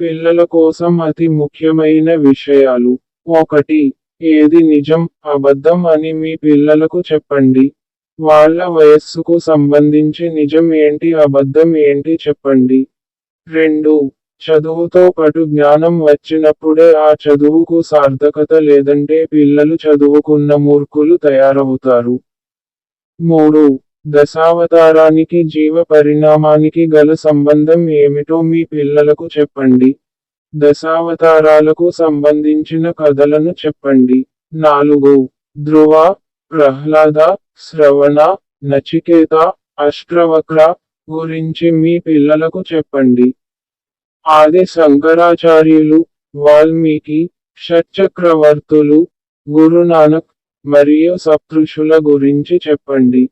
పిల్లల కోసం అతి ముఖ్యమైన విషయాలు. ఒకటి ఏది నిజం అబద్ధం అని మీ పిల్లలకు చెప్పండి. వాళ్ళ వయస్సుకు సంబంధించి నిజం ఏంటి అబద్ధం ఏంటి చెప్పండి. రెండు చదువుతో పాటు జ్ఞానం వచ్చినప్పుడే ఆ చదువుకు సార్థకత లేదంటే పిల్లలు చదువుకున్న మూర్ఖులు తయారవుతారు. మూడు దశావతారానికి జీవ పరిణామానికి గల సంబంధం ఏమిటో మీ పిల్లలకు చెప్పండి. దశావతారాలకు సంబంధించిన కథలను చెప్పండి. నాలుగు. ధ్రువ ప్రహ్లాద శ్రవణ నచికేత అష్ట్రవక్ర గురించి మీ పిల్లలకు చెప్పండి. ఆది శంకరాచార్యులు వాల్మీకి షట్చక్రవర్తులు గురునానక్ మరియు సప్తృషుల గురించి చెప్పండి.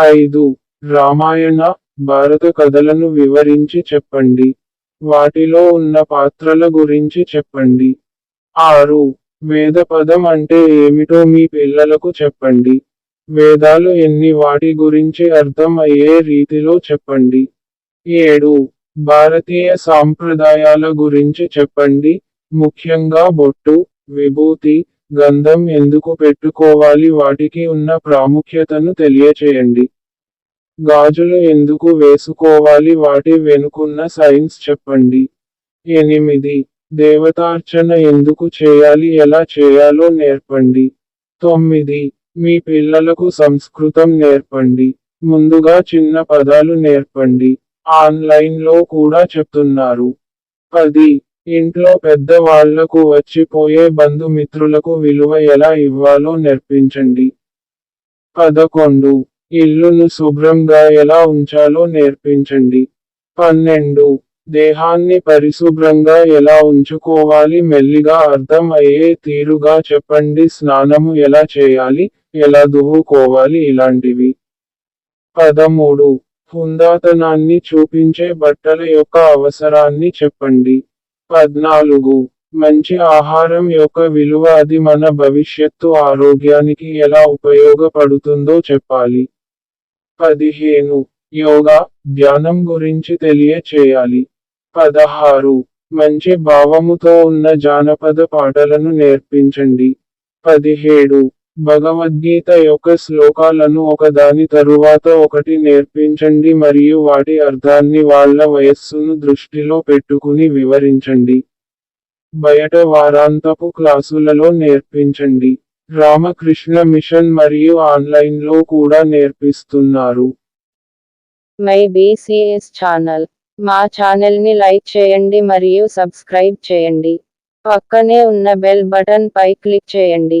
ఐదు. రామాయణ భారత కథలను వివరించి చెప్పండి. వాటిలో ఉన్న పాత్రల గురించి చెప్పండి. ఆరు. వేద పదం అంటే ఏమిటో మీ పిల్లలకు చెప్పండి. వేదాలు ఎన్ని వాటి గురించి అర్థం అయ్యే రీతిలో చెప్పండి. ఏడు. భారతీయ సాంప్రదాయాల గురించి చెప్పండి. ముఖ్యంగా బొట్టు విభూతి గంధం ఎందుకు పెట్టుకోవాలి? వాటికి ఉన్న ప్రాముఖ్యతను తెలియచేయండి. గాజులు ఎందుకు వేసుకోవాలి? వాటి వెనుకున్న సైన్స్ చెప్పండి. ఎనిమిది. దేవతార్చన ఎందుకు చేయాలి? ఎలా చేయాలో నేర్పండి. తొమ్మిది. మీ పిల్లలకు సంస్కృతం నేర్పండి. ముందుగా చిన్న పదాలు నేర్పండి. ఆన్లైన్లో కూడా చెప్తున్నారు. పది. ఇంట్లో పెద్దవాళ్ళకు వచ్చిపోయే బంధుమిత్రులకు విలువ ఎలా ఇవ్వాలో నేర్పించండి. పదకొండు. ఇల్లును శుభ్రంగా ఎలా ఉంచాలో నేర్పించండి. పన్నెండు. దేహాన్ని పరిశుభ్రంగా ఎలా ఉంచుకోవాలి మెల్లిగా అర్థం అయ్యే తీరుగా చెప్పండి. స్నానము ఎలా చేయాలి? ఎలా దువ్వుకోవాలి? ఇలాంటివి. పదమూడు. హుందాతనాన్ని చూపించే బట్టల యొక్క అవసరాన్ని చెప్పండి. పద్నాలుగు. మంచి ఆహారం యొక్క విలువ అది మన భవిష్యత్తు ఆరోగ్యానికి ఎలా ఉపయోగపడుతుందో చెప్పాలి. పదిహేను. యోగా ధ్యానం గురించి తెలియచేయాలి. పదహారు. మంచి భావముతో ఉన్న జానపద పాటలను నేర్పించండి. పదిహేడు. భగవద్గీత యొక్క శ్లోకాలను ఒకదాని తరువాత ఒకటి నేర్పించండి మరియు వాటి అర్థాన్ని వాళ్ళ వయస్సును దృష్టిలో పెట్టుకుని వివరించండి. బయట వారాంతపు క్లాసులలో నేర్పించండి. రామకృష్ణ మిషన్ మరియు ఆన్లైన్లో కూడా నేర్పిస్తున్నారు. My BCS channel. మా ఛానల్ని లైక్ చేయండి మరియు సబ్స్క్రైబ్ చేయండి. పక్కనే ఉన్న బెల్ బటన్ పై క్లిక్ చేయండి.